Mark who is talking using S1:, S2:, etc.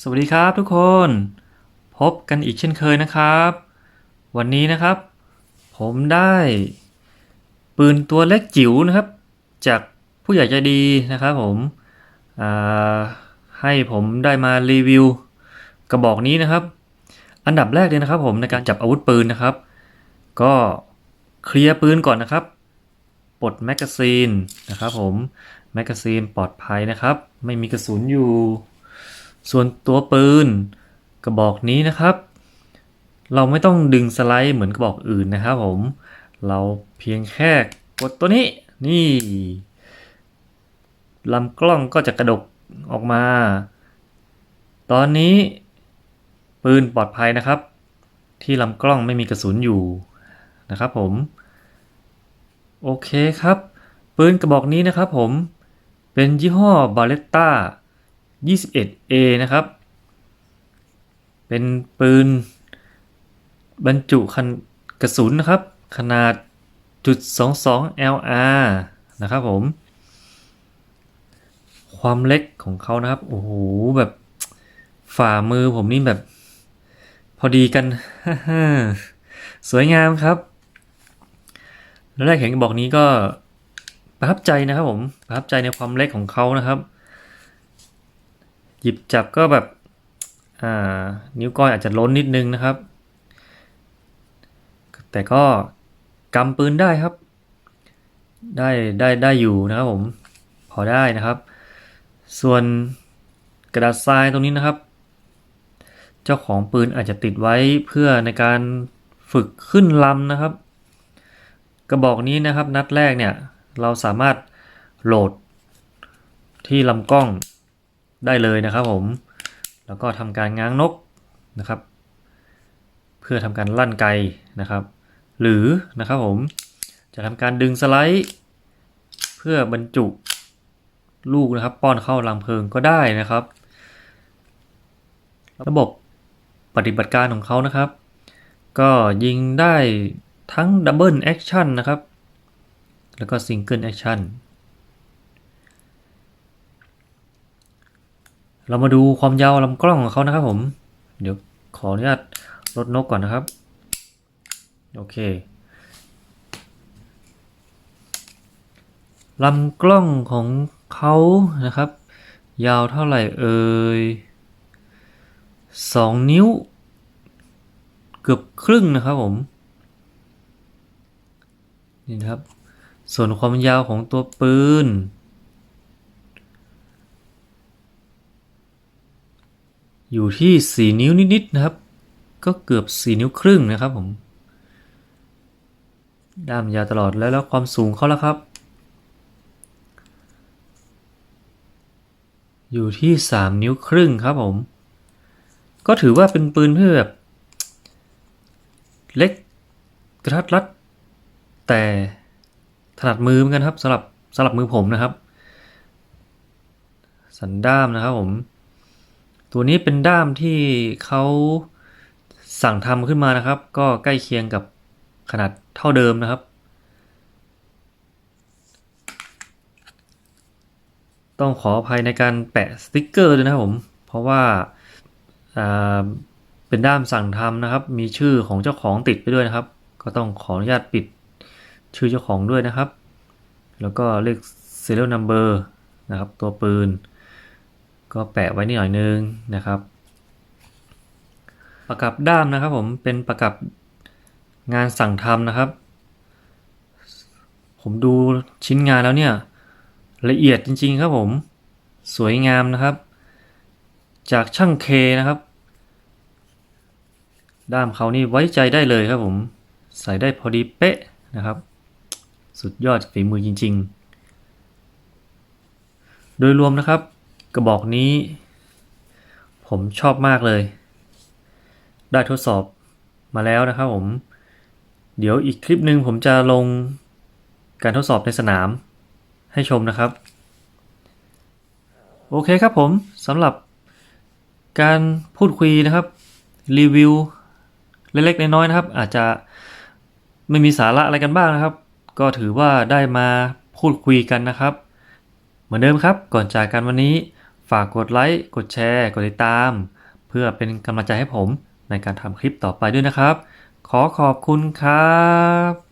S1: สวัสดีครับทุกคน พบกันอีกเช่นเคยนะครับ วันนี้นะครับ ผมได้ ปืนตัวเล็กจิ๋วนะครับ จากผู้ใหญ่ใจดีนะครับผมให้ผมได้มารีวิวกระบอกนี้นะครับ อันดับแรกเลยนะครับ ผมในการจับอาวุธปืนนะครับ ก็เคลียร์ปืนก่อนนะครับปลดแมกกาซีนนะครับ ผมแมกกาซีนปลอดภัยนะครับ ไม่มีกระสุนอยู่ ส่วนตัวปืนกระบอกนี้นะครับ เราไม่ต้องดึงสไลด์เหมือนกระบอกอื่นนะครับผม เราเพียงแค่กดตัวนี้นี่ลำกล้องก็จะกระดกออกมา ตอนนี้ ปืนปลอดภัยนะครับ ที่ลำกล้องไม่มีกระสุนอยู่นะครับผม โอเคครับ ปืนกระบอกนี้นะครับผมเป็นยี่ห้อบาเลตตา 21A นะครับ เป็นปืนบรรจุคันกระสุนนะครับ ขนาดจุด22 LR นะครับผม ความเล็กของเขานะครับ โอ้โห แบบฝ่ามือผมนี่แบบ พอดีกันสวยงามครับแล้วแรกเห็นกระบอกนี้ก็ประทับใจนะครับผม ประทับใจในความเล็กของเขานะครับ หยิบจับก็แบบอ่านิ้วก้อยอาจจะล้นนิดนึงนะครับ แต่ก็กำปืนได้ครับ ได้ได้ได้อยู่นะครับผมพอได้นะครับ ส่วนกระดาษทรายตรงนี้นะครับ เจ้าของปืนอาจจะติดไว้เพื่อในการฝึกขึ้นลำนะครับ กระบอกนี้นะครับนัดแรกเนี่ยเราสามารถโหลดที่ลำกล้อง ได้เลยนะครับผม แล้วก็ทำการง้างนกนะครับ เพื่อทำการลั่นไกนะครับ หรือนะครับผมจะทำการดึงสไลด์ เพื่อบรรจุลูกนะครับ ป้อนเข้ารังเพลิงก็ได้นะครับ ระบบปฏิบัติการของเขานะครับ ก็ยิงได้ทั้งดับเบิลแอคชั่นนะครับ แล้วก็ซิงเกิลแอคชั่น เรามาดูความยาวลำกล้องของเขานะครับผม เดี๋ยวขออนุญาตลดนกก่อนนะครับ โอเคลำกล้องของเขานะครับ ยาวเท่าไหร่เอ่ยสองนิ้ว เกือบครึ่งนะครับผม นี่นะครับ ส่วนความยาวของตัวปืน อยู่ที่ 4 นิ้วนิดๆนะครับ ก็เกือบ 4 นิ้วครึ่งนะครับผม ด้ามยาวตลอดแล้วแล้วความสูงเขาแล้วครับ อยู่ที่ 3 นิ้วครึ่งครับผม ก็ถือว่าเป็นปืนที่อแบบเล็กกระทัดรัด แต่ถนัดมือเหมือนกันครับสำหรับสำหรับมือผมนะครับ สันด้ามนะครับผม ตัวนี้เป็นด้ามที่เขาสั่งทำขึ้นมานะครับ ก็ใกล้เคียงกับขนาดเท่าเดิมนะครับ ต้องขออภัยในการแปะสติกเกอร์ด้วยนะครับผม เพราะว่าอ่าเป็นด้ามสั่งทำนะครับ มีชื่อของเจ้าของติดไปด้วยนะครับ ก็ต้องขออนุญาตปิดชื่อเจ้าของด้วยนะครับ แล้วก็เลข serial number นะครับ ตัวปืน ก็แปะไว้นิดหน่อยนึงนะครับ ประกับด้ามนะครับผมเป็นประกับงานสั่งทำนะครับ ผมดูชิ้นงานแล้วเนี่ยละเอียดจริง ๆ ครับผม สวยงามนะครับ จากช่างเคนะครับ ด้ามเขานี่ไว้ใจได้เลยครับผม ใส่ได้พอดีเป๊ะนะครับ สุดยอดฝีมือจริง ๆ โดยรวมนะครับ กระบอกนี้ ผมชอบมากเลย ได้ทดสอบมาแล้วนะครับผม เดี๋ยวอีกคลิปหนึ่งผมจะลงการทดสอบในสนามให้ชมนะครับ โอเคครับผมสำหรับการพูดคุยนะครับ รีวิวเล็กๆน้อยๆนะครับ อาจจะไม่มีสาระอะไรกันบ้างนะครับ ก็ถือว่าได้มาพูดคุยกันนะครับ เหมือนเดิมครับก่อนจากกันวันนี้ ฝากกดไลค์ กดแชร์ กดติดตาม เพื่อเป็นกำลังใจให้ผมในการทำคลิปต่อไปด้วยนะครับ ขอขอบคุณครับ